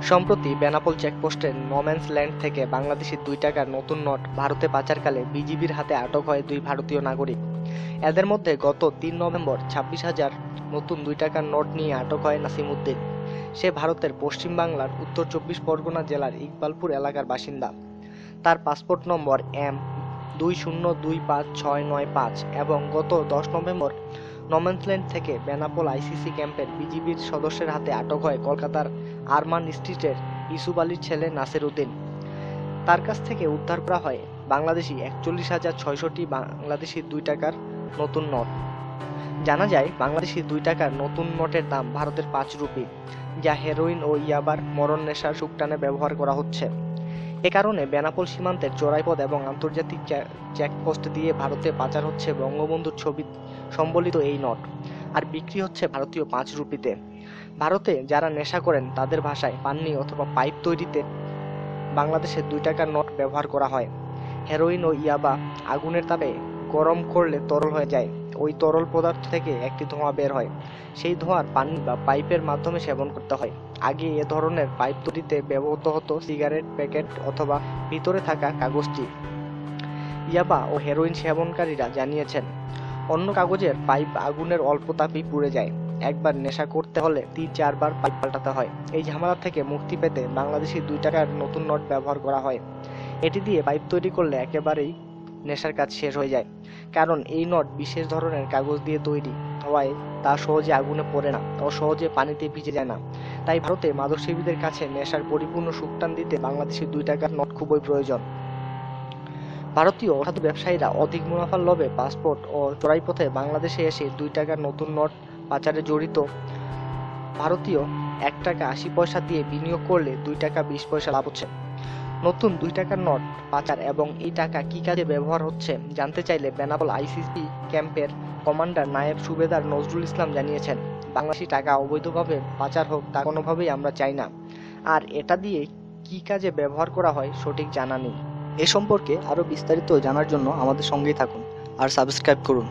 সম্প্রতি Benapole চেকপোস্টের no man's land থেকে বাংলাদেশি দুই টাকার নতুন নোট ভারতে পাচারকালে বিজিবির হাতে আটক হয় দুই ভারতীয় নাগরিক। এদের মধ্যে গত তিন নভেম্বর ছাব্বিশ হাজার নতুন দুই টাকার নোট নিয়ে আটক হয় নাসিমউদ্দিন সে ভারতের পশ্চিম বাংলার উত্তর চব্বিশ পরগনা জেলার ইকবালপুর এলাকার বাসিন্দা। তার পাসপোর্ট নম্বর এম দুই শূন্য দুই পাঁচ ছয় নয় পাঁচ এবং গত দশ নভেম্বর নমেন্সল্যান্ড থেকে বেনাপোল আইসিসি ক্যাম্পের বিজিবির সদস্যের হাতে আটক হয় কলকাতার আরমান স্ট্রিটের ইসুব আলীর ছেলে নাসির উদ্দিন। তার কাছ থেকে উদ্ধার করা হয় বাংলাদেশি একচল্লিশ হাজার ছয়শটি বাংলাদেশি দুই টাকার নতুন নোট। জানা যায়, বাংলাদেশি দুই টাকার নতুন নোটের দাম ভারতের পাঁচ রুপি, যা হেরোইন ও ইয়াবার মরণ নেশার শুকটানে ব্যবহার করা হচ্ছে। এ কারণে বেনাপোল সীমান্তের চোরাইপথ এবং আন্তর্জাতিক চেকপোস্ট দিয়ে ভারতে পাচার হচ্ছে বঙ্গবন্ধুর ছবি সম্বলিত এই নোট, আর বিক্রি হচ্ছে ভারতীয় পাঁচ রুপিতে। ভারতে যারা নেশা করেন, তাদের ভাষায় পান্নি অথবা পাইপ তৈরিতে বাংলাদেশের দুই টাকার নোট ব্যবহার করা হয়। হেরোইন ও ইয়াবা আগুনের তাপে গরম করলে তরল হয়ে যায়। ওই তরল পদার্থ থেকে একটি ধোঁয়া বের হয়। সেই ধোঁয়ার পানি বা পাইপের মাধ্যমে সেবন করতে হয়। আগে এ ধরনের পাইপ তৈরিতে ব্যবহৃত হতো সিগারেট প্যাকেট অথবা ভিতরে থাকা কাগজটি। ইয়াবা ও হেরোইন সেবনকারীরা জানিয়েছেন, অন্য কাগজের পাইপ আগুনের অল্প তাপেই পুড়ে যায়। একবার নেশা করতে হলে তিন চারবার পাইপ পাল্টাতে হয়। এই ঝামেলা থেকে মুক্তি পেতে বাংলাদেশি দুই টাকার নতুন নোট ব্যবহার করা হয়। এটি দিয়ে পাইপ তৈরি করলে একেবারেই নেশার কাজ শেষ হয়ে যায়। কারণ এই নট বিশেষ ধরনের কাগজ দিয়ে তৈরি। হওয়ায় তা সহজে আগুনে পড়ে না ও সহজে পানিতে ভিজে যায় না। তাই ভারতে মাদকসেবীদের কাছে নেশার পরিপূর্ণ সুক্তান দিতে বাংলাদেশি দুই টাকার নট খুবই প্রয়োজন। ভারতীয় অসাধু ব্যবসায়ীরা অধিক মুনাফার লোভে পাসপোর্ট ও চোরাই পথে বাংলাদেশে এসে দুই টাকার নতুন নোট পাচারে জড়িত। ভারতীয় এক টাকা আশি পয়সা দিয়ে বিনিয়োগ করলে দুই টাকা বিশ পয়সা লাভ হচ্ছে। নতুন দুই টাকার নোট, পাচার এবং এই টাকা কি কাজে ব্যবহার হচ্ছে জানতে চাইলে বেনাপোল আইসিসি ক্যাম্পের কমান্ডার নায়েব সুবেদার নজরুল ইসলাম জানিয়েছেন, বাংলাদেশি টাকা অবৈধভাবে পাচার হোক তা কোনোভাবেই আমরা চাই না। আর এটা দিয়ে কি কাজে ব্যবহার করা হয় সঠিক জানা নেই। এ সম্পর্কে আরও বিস্তারিত জানার জন্য আমাদের সঙ্গেই থাকুন আর সাবস্ক্রাইব করুন।